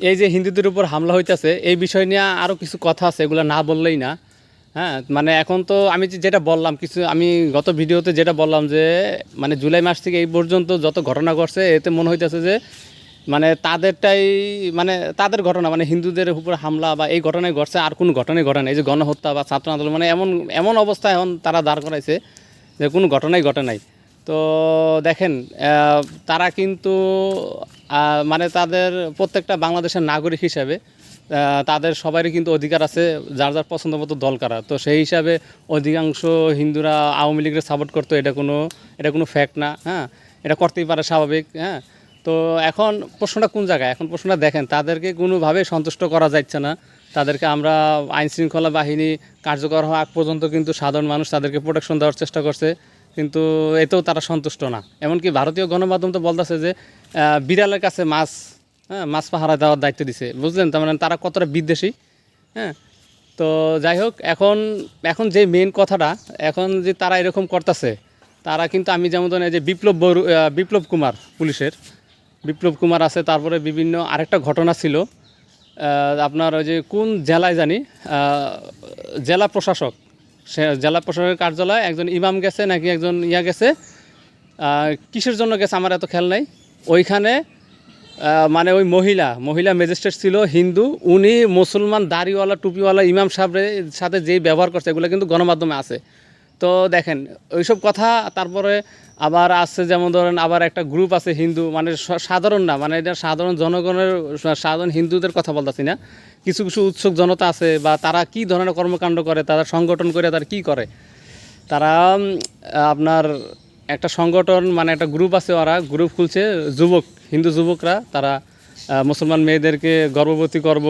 এই যে হিন্দুদের উপর হামলা হইতেছে, এই বিষয় নিয়ে আরও কিছু কথা আছে, এগুলো না বললেই না। হ্যাঁ মানে এখন তো আমি যেটা বললাম, কিছু আমি গত ভিডিওতে যেটা বললাম যে মানে জুলাই মাস থেকে এই পর্যন্ত যত ঘটনা ঘটছে, এতে মনে হইতেছে যে মানে তাদেরটাই মানে তাদের ঘটনা মানে হিন্দুদের উপর হামলা বা এই ঘটনায় ঘটছে, আর কোনো ঘটনাই ঘটে না এই যে গণহত্যা বা ছাত্র আন্দোলন মানে এমন এমন অবস্থা এখন তারা দাঁড় করাইছে যে কোনো ঘটনাই ঘটে নাই। তো দেখেন তারা কিন্তু মানে তাদের প্রত্যেকটা বাংলাদেশের নাগরিক হিসাবে তাদের সবারই কিন্তু অধিকার আছে, যার যার পছন্দ মতো দল করা তো সেই হিসাবে অধিকাংশ হিন্দুরা আওয়ামী লীগের সাপোর্ট করতো, এটা কোনো এটা কোনো ফ্যাক্ট না হ্যাঁ? এটা করতেই পারে স্বাভাবিক হ্যাঁ? তো এখন প্রশ্নটা কোন জায়গায়? এখন প্রশ্নটা দেখেন, তাদেরকে কোনোভাবে সন্তুষ্ট করা যাচ্ছে না। তাদেরকে আমরা আইনশৃঙ্খলা বাহিনী কার্যকর হওয়া আগ পর্যন্ত কিন্তু সাধারণ মানুষ তাদেরকে প্রোটেকশন দেওয়ার চেষ্টা করছে। কিন্তু এতেও তারা সন্তুষ্ট না। এমনকি ভারতীয় গণমাধ্যম তো বলতেছে যে বিড়ালের কাছে মাছ হ্যাঁ মাছ পাহারা দেওয়ার দায়িত্ব দিছে। বুঝলেন? তার মানে তারা কতটা বিদ্বেষী হ্যাঁ? তো যাই হোক এখন এখন যে মেন কথাটা এখন যে তারা এরকম করতেছে তারা কিন্তু আমি যেমন ধরেন যে বিপ্লব আহ, বিপ্লব কুমার পুলিশের বিপ্লব কুমার আছে তারপরে বিভিন্ন আরেকটা ঘটনা ছিল। আপনার ওই যে কোন জেলায় জানি জেলা প্রশাসক জেলা প্রশাসনের কার্যালয় একজন ইমাম গেছে নাকি একজন ইয়া গেছে? কিসের জন্য গেছে আমার এত খেয়াল নাই। ওইখানে মানে ওই মহিলা মহিলা ম্যাজিস্ট্রেট ছিল, হিন্দু, উনি মুসলমান, দাড়িওয়ালা, টুপিওয়ালা, ইমাম সাহেবের সাথে যেই ব্যবহার করছে, এগুলো কিন্তু গণমাধ্যমে আছে। তো দেখেন, ওইসব কথা তারপরে আবার আছে যেমন ধরেন আবার একটা গ্রুপ আছে হিন্দু মানে সাধারণ না মানে এটা সাধারণ জনগণের সাধারণ হিন্দুদের কথা বলতেছি না। কিছু কিছু উৎসুক জনতা আছে বা তারা কি ধরনের কর্মকাণ্ড করে, তারা সংগঠন করে, তারা কি করে? তারা আপনার একটা সংগঠন মানে একটা গ্রুপ আছে ওরা গ্রুপ খুলছে যুবক, হিন্দু যুবকরা, তারা মুসলমান মেয়েদেরকে গর্ভবতী করব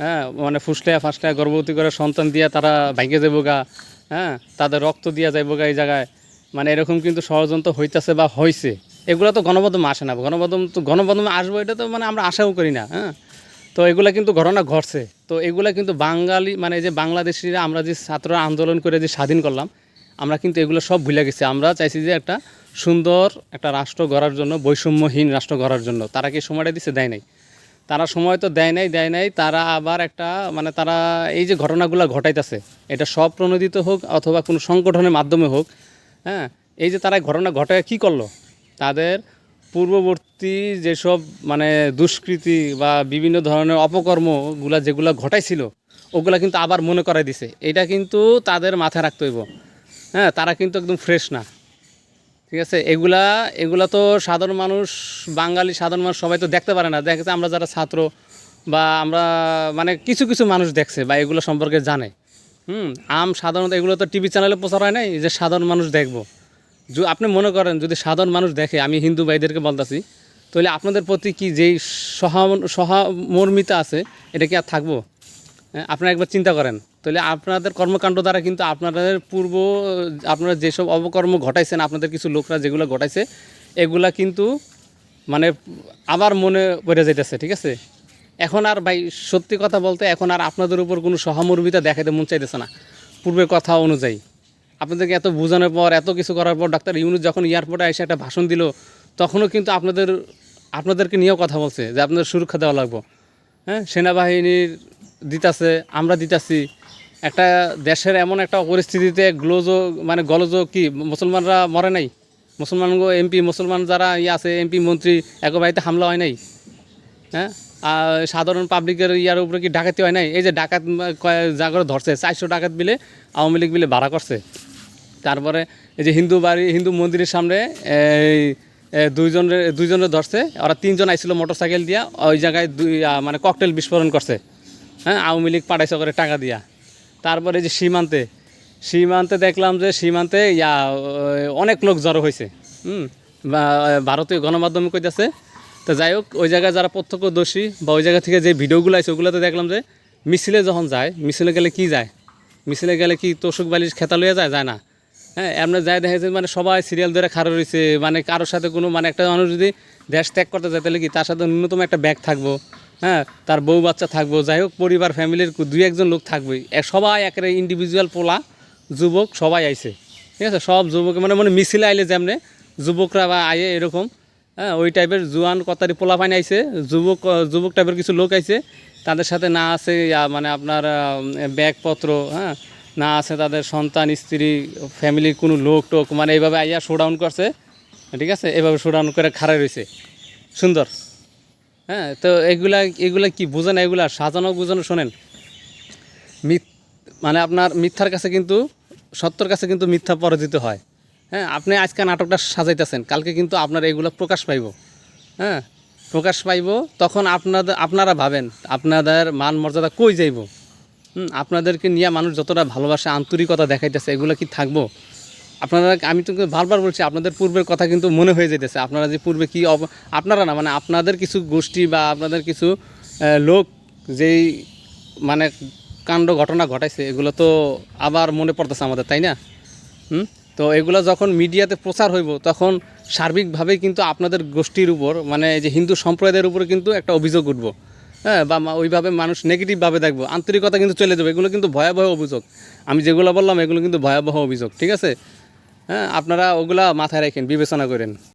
হ্যাঁ মানে ফুসলায়া ফাসলায়া গর্ভবতী করে সন্তান দিয়ে তারা ভাঙ্গে যাব গা। হ্যাঁ তাদের রক্ত দিয়া যাইব এই জায়গায়। মানে এরকম কিন্তু ষড়যন্ত্র হইতেছে বা হয়েছে এগুলো তো গণমাধ্যমে আসে না। গণমাধ্যম তো গণমাধ্যমে আসব এটা তো মানে আমরা আশাও করি না হ্যাঁ। তো এগুলা কিন্তু ঘটনা ঘটছে। তো এগুলা কিন্তু বাঙালি মানে যে বাংলাদেশিরা আমরা যে ছাত্র আন্দোলন করে যে স্বাধীন করলাম, আমরা কিন্তু এগুলো সব ভুলে গেছি। আমরা চাইছি যে একটা সুন্দর একটা রাষ্ট্র গড়ার জন্য, বৈষম্যহীন রাষ্ট্র গড়ার জন্য। তারা কি সময়টা দিছে? দেয় নাই। তারা সময় তো দেয় নাই দেয় নাই, তারা আবার একটা মানে তারা এই যে ঘটনাগুলো ঘটাইতেছে, এটা সব প্রণোদিত হোক অথবা কোনো সংগঠনের মাধ্যমে হোক হ্যাঁ এই যে তারা ঘটনা ঘটায় কি করল? তাদের পূর্ববর্তী যেসব মানে দুষ্কৃতি বা বিভিন্ন ধরনের অপকর্মগুলা যেগুলো ঘটাইছিল, ওগুলা কিন্তু আবার মনে করাই দিছে। এটা কিন্তু তাদের মাথায় রাখতে হইব। হ্যাঁ তারা কিন্তু একদম ফ্রেশ না। ঠিক আছে? এগুলা এগুলা তো সাধারণ মানুষ বাঙালি সাধারণ মানুষ সবাই তো দেখতে পারে না। দেখেছে আমরা যারা ছাত্র বা আমরা মানে কিছু কিছু মানুষ দেখছে বা এগুলো সম্পর্কে জানে। হুম আম সাধারণত এগুলো তো টিভি চ্যানেলে প্রচার হয় নাই যে সাধারণ মানুষ দেখব। আপনি মনে করেন যদি সাধারণ মানুষ দেখে আমি হিন্দু ভাইদেরকে বলতেছি তাহলে আপনাদের প্রতি কি যেই সহা সহামর্মিতা আছে এটা কি আর থাকব? হ্যাঁ, আপনারা একবার চিন্তা করেন। তাহলে আপনাদের কর্মকাণ্ড দ্বারা কিন্তু আপনাদের পূর্ব, আপনারা যেসব অবকর্ম ঘটাইছেন, আপনাদের কিছু লোকরা যেগুলো ঘটাইছে, এগুলা কিন্তু মানে আবার মনে পড়ে যাইতেছে, ঠিক আছে? এখন আর ভাই, সত্যি কথা বলতে এখন আর আপনাদের উপর কোনো সহামর্মিতা দেখাতে মন চাইতেছে না, পূর্বের কথা অনুযায়ী। আপনাদেরকে এত বোঝানোর পর, এত কিছু করার পর, ডাক্তার ইউনুস যখন এয়ারপোর্টে এসে একটা ভাষণ দিল, তখনও কিন্তু আপনাদের, আপনাদেরকে নিয়েও কথা বলছে যে আপনাদের সুরক্ষা দেওয়া লাগবে। হ্যাঁ সেনাবাহিনীর দিতাছে, আমরা দিতাছি একটা দেশের এমন একটা পরিস্থিতিতে গ্লোজো মানে গলজো কি, মুসলমানরা মরে নাই? মুসলমান এমপি, মুসলমান যারা ইয়ে আছে, এমপি, মন্ত্রী এক বাড়িতে হামলা হয় নাই? হ্যাঁ? আর সাধারণ পাবলিকের ইয়ার উপরে কি ডাকাতি হয় নাই? এই যে ডাকাত করে ধরছে, চারশো ডাকাত বিলে আওয়ামী লীগ বিলে ভাড়া করছে। তারপরে এই যে হিন্দু বাড়ি, হিন্দু মন্দিরের সামনে এই দুইজনের দুইজনের ধরছে, ওরা তিনজন আইছিল মোটর সাইকেল দিয়া, ওই জায়গায় দুই মানে ককটেল বিস্ফোরণ করছে। হ্যাঁ? আওয়ামী লীগ পাঠাইছে করে টাকা দিয়া। তারপরে যে সীমান্তে সীমান্তে দেখলাম যে সীমান্তে, ইয়া অনেক লোক জড়ো হয়েছে। হুম ভারতীয় গণমাধ্যমে কইতেছে। তো যাই হোক, ওই জায়গায় যারা প্রত্যক্ষদর্শী বা ওই জায়গা থেকে যে ভিডিওগুলো আছে, ওগুলোতে দেখলাম যে মিছিলে যখন যায়, মিছিলে গেলে কি যায়? মিছিলে গেলে কি তোষক বালিশ খেতা লইয়া যায়? যায় না। হ্যাঁ এমনি যাই দেখা যাচ্ছে মানে সবাই সিরিয়াল ধরে খাড়া রয়েছে মানে কারোর সাথে কোনো মানে একটা মানুষ যদি দেশ ত্যাগ করতে যায়, তাহলে কি তার সাথে ন্যূনতম একটা ব্যাগ থাকব? হ্যাঁ তার বউ বাচ্চা থাকব, যাই হোক, পরিবার ফ্যামিলির দুই একজন লোক থাকবেই। সবাই একেবারে ইন্ডিভিজুয়াল পোলা, যুবক, সবাই আইছে। ঠিক আছে? সব যুবক মানে মানে মিছিলে আইলে যেমনে, যুবকরা বা আয়ে এরকম হ্যাঁ ওই টাইপের জুয়ান, কতারি পোলা পানি আইছে, যুবক যুবক টাইপের কিছু লোক আইছে, তাদের সাথে না আছে মানে আপনার ব্যাগপত্র হ্যাঁ না আছে তাদের সন্তান, স্ত্রী ফ্যামিলির কোনো লোক টোক মানে এইভাবে আইয়া শোডাউন করছে। ঠিক আছে? এভাবে শোডাউন করে খাড়া রয়েছে সুন্দর? হ্যাঁ তো এগুলা এগুলা কি বুঝেন এগুলা সাজানো বুঝানো শোনেন। মিথ মানে আপনার মিথ্যার কাছে কিন্তু, সত্যর কাছে কিন্তু মিথ্যা পরাজিত হয়। হ্যাঁ আপনি আজকে নাটকটা সাজাইতেছেন, কালকে কিন্তু আপনার এগুলো প্রকাশ পাইব। হ্যাঁ প্রকাশ পাইব, তখন আপনাদের আপনারা ভাবেন, আপনাদের মান মর্যাদা কই যাইব? হুম, আপনাদেরকে নিয়ে মানুষ যতটা ভালোবাসে, আন্তরিকতা দেখাইতেছে, এগুলো কি থাকব? আপনারা আমি তো বারবার বলছি, আপনাদের পূর্বের কথা কিন্তু মনে হয়ে যেতেছে। আপনারা যে পূর্বে কি আপনারা না মানে আপনাদের কিছু গোষ্ঠী বা আপনাদের কিছু লোক যেই মানে কাণ্ড ঘটনা ঘটাইছে, এগুলো তো আবার মনে পড়তেছে আমাদের, তাই না? হুম? তো এগুলো যখন মিডিয়াতে প্রচার হইব, তখন সার্বিকভাবেই কিন্তু আপনাদের গোষ্ঠীর উপর মানে যে হিন্দু সম্প্রদায়ের উপরে কিন্তু একটা অভিযোগ উঠবো। হ্যাঁ বা ওইভাবে মানুষ নেগেটিভভাবে দেখব। আন্তরিকতা কিন্তু চলে যাবে, এগুলো কিন্তু ভয়াবহ অভিযোগ। আমি যেগুলো বললাম, এগুলো কিন্তু ভয়াবহ অভিযোগ, ঠিক আছে? হ্যাঁ আপনারা ওগুলা মাথায় রাখেন বিবেচনা করেন।